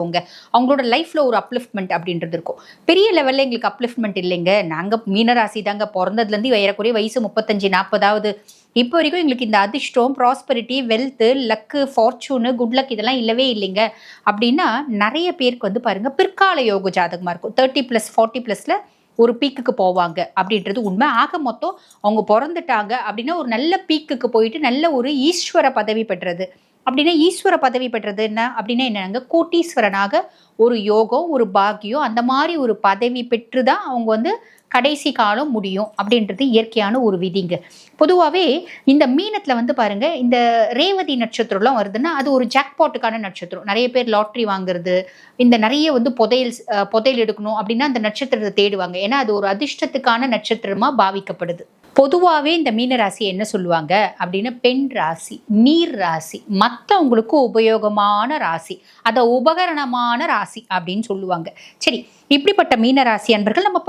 போங்க அவங்களோட லைஃப்ல ஒரு அப்லிஃப்ட்மெண்ட் அப்படின்றது இருக்கும். பெரிய லெவல்ல எங்களுக்கு அப்லிஃப்ட்மெண்ட் இல்லைங்க. நாங்க மீனராசி தாங்க. பிறந்ததுல இருந்து ஏறக்குறைய வயசு முப்பத்தஞ்சு நாற்பதாவது இப்போ வரைக்கும் எங்களுக்கு இந்த அதிர்ஷ்டம் prosperity wealth luck fortune good luck இதெல்லாம் இல்லவே இல்லைங்க. அப்படின்னா நிறைய பேருக்கு வந்து பாருங்க பிற்கால யோக ஜாதகமா இருக்கும். தேர்ட்டி ப்ளஸ் ஃபார்ட்டி ப்ளஸ்ல ஒரு பீக்குக்கு போவாங்க அப்படின்றது உண்மை. ஆக மொத்தம் அவங்க பிறந்துட்டாங்க அப்படின்னா ஒரு நல்ல பீக்குக்கு போயிட்டு நல்ல ஒரு ஈஸ்வர பதவி பெற்றது. அப்படின்னா ஈஸ்வர பதவி பெற்றது என்ன? அப்படின்னா என்னங்க? கோட்டீஸ்வரனாக ஒரு யோகம் ஒரு பாக்கியம் அந்த மாதிரி ஒரு பதவி பெற்று தான் அவங்க வந்து கடைசி காலம் முடியும் அப்படின்றது இயற்கையான ஒரு விதிங்க. பொதுவாகவே இந்த மீனத்தில் வந்து பாருங்க இந்த ரேவதி நட்சத்திரம்லாம் வருதுன்னா அது ஒரு ஜாக்பாட்டுக்கான நட்சத்திரம். நிறைய பேர் லாட்ரி வாங்குறது இந்த நிறைய வந்து புதையல் புதையல் எடுக்கணும் அப்படின்னா அந்த நட்சத்திரத்தை தேடுவாங்க. ஏன்னா அது ஒரு அதிர்ஷ்டத்துக்கான நட்சத்திரமாக பாவிக்கப்படுது. பொதுவாகவே இந்த மீன ராசி என்ன சொல்லுவாங்க? அப்படின்னா பெண் ராசி நீர் ராசி மற்றவங்களுக்கு உபயோகமான ராசி அதை உபகரணமான ராசி அப்படின்னு சொல்லுவாங்க. சரி இப்படிப்பட்ட மீன ராசி அன்பர்கள் நம்ம